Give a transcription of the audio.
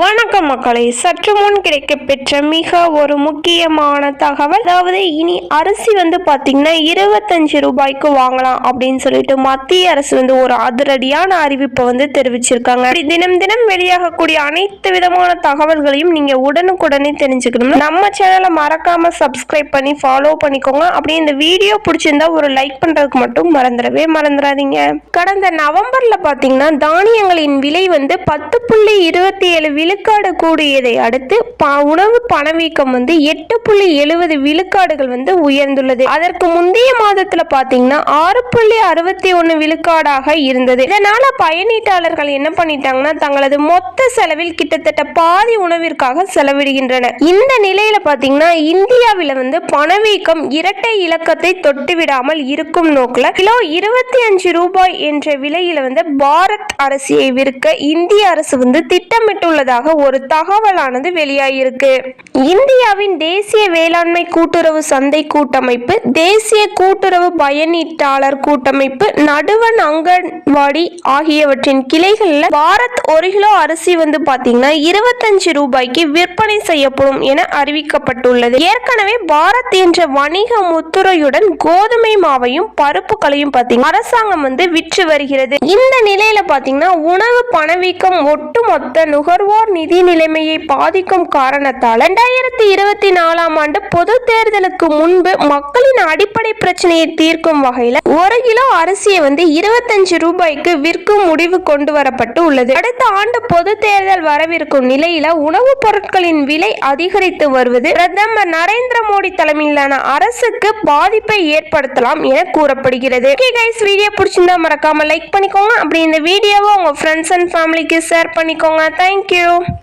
வணக்கம் மக்களை. சற்று முன் கிடைக்கப்பெற்ற மிக ஒரு முக்கியமான தகவல். அதாவது இனி அரிசி வந்து பார்த்தீங்கன்னா இருபத்தஞ்சு ரூபாய்க்கு வாங்கலாம் அப்படின்னு சொல்லிட்டு மத்திய அரசு வந்து ஒரு அதிரடியான அறிவிப்பை வந்து தெரிவிச்சிருக்காங்க. தினம் தினம் வெளியாகக்கூடிய அனைத்து விதமான தகவல்களையும் நீங்க உடனுக்குடனே தெரிஞ்சுக்கணும் நம்ம சேனலை மறக்காம சப்ஸ்கிரைப் பண்ணி ஃபாலோ பண்ணிக்கோங்க. அப்படி இந்த வீடியோ பிடிச்சிருந்தா ஒரு லைக் பண்றதுக்கு மட்டும் மறந்துடவே மறந்துடாதீங்க. கடந்த நவம்பர்ல பாத்தீங்கன்னா தானியங்களின் விலை வந்து பத்து புள்ளி இருபத்தி ஏழு விழுக்காடு கூடியதை அடுத்து ப- உணவு பணவீக்கம் வந்து எட்டு புள்ளி எழுபது விழுக்காடுகள் வந்து உயர்ந்துள்ளது. அதற்கு முந்தைய மாதத்துல பாத்தீங்கன்னா ஆறு புள்ளி அறுபத்தி ஒன்னு விழுக்காடாக இருந்தது. இதனால பயணீட்டாளர்கள் என்ன பண்ணிட்டாங்கன்னா தங்களது மொத்த செலவில் கிட்டத்தட்ட பாதி உணவிற்காக செலவிடுகின்றனர் இந்த நிலையில பாத்தீங்கன்னா இந்தியாவில் வந்து பணவீக்கம் இரட்டை இலக்கத்தை தொட்டு விடாமல் இருக்கும் நோக்கில் கிலோ இருபத்தி அஞ்சு ரூபாய் என்ற விலையில வந்து பாரத் அரிசியை விற்க இந்திய அரசு வந்து திட்டமிட்டுள்ளதாக ஒரு தகவலானது வெளியாகியிருக்கு இந்தியாவின் தேசிய வேளாண்மை கூட்டுறவு சந்தை கூட்டமைப்பு தேசிய கூட்டுறவு பயனீட்டாளர் கூட்டமைப்பு நடுவன் அங்கன்வாடி ஆகியவற்றின் கிளைகளில் பாரத் ஒரு கிலோ அரிசி வந்து பாத்தீங்கன்னா இருபத்தஞ்சு ரூபாய்க்கு விற்பனை செய்யப்படும் என அறிவிக்கப்பட்டுள்ளது. ஏற்கனவே பாரத் என்ற வணிக முத்துரையுடன் கோதுமை மாவையும் பருப்புகளையும் பாத்தீங்கன்னா அரசாங்கம் வந்து விற்று வருகிறது. இந்த நிலையில பாத்தீங்கன்னா உணவு பணவீக்கம் மொத்த நுகர்வோர் நிதி நிலைமையை பாதிக்கும் காரணத்தால் இரண்டாயிரத்தி இருபத்தி நாலாம் ஆண்டு பொது தேர்தலுக்கு முன்பு மக்களின் அடிப்படை பிரச்சனையை தீர்க்கும் வகையில் ஒரு கிலோ அரிசியை வந்து இருபத்தஞ்சு ரூபாய்க்கு விற்கும் முடிவு கொண்டு வரப்பட்டு உள்ளது. அடுத்த ஆண்டு பொது தேர்தல் வரவிருக்கும் நிலையில உணவுப் பொருட்களின் விலை அதிகரித்து வருவது பிரதமர் நரேந்திர மோடி தலைமையிலான அரசுக்கு பாதிப்பை ஏற்படுத்தலாம் என கூறப்படுகிறது. ஓகே கைஸ் வீடியோ பிடிச்சிருந்தா மறக்காம லைக் பண்ணிக்கோங்க. அப்படி இந்த வீடியோவை உங்க ஃப்ரெண்ட்ஸ் அண்ட் ஃபேமிலிக்கு ஷேர் பண்ணிக்கோங்க. ko nga thank you.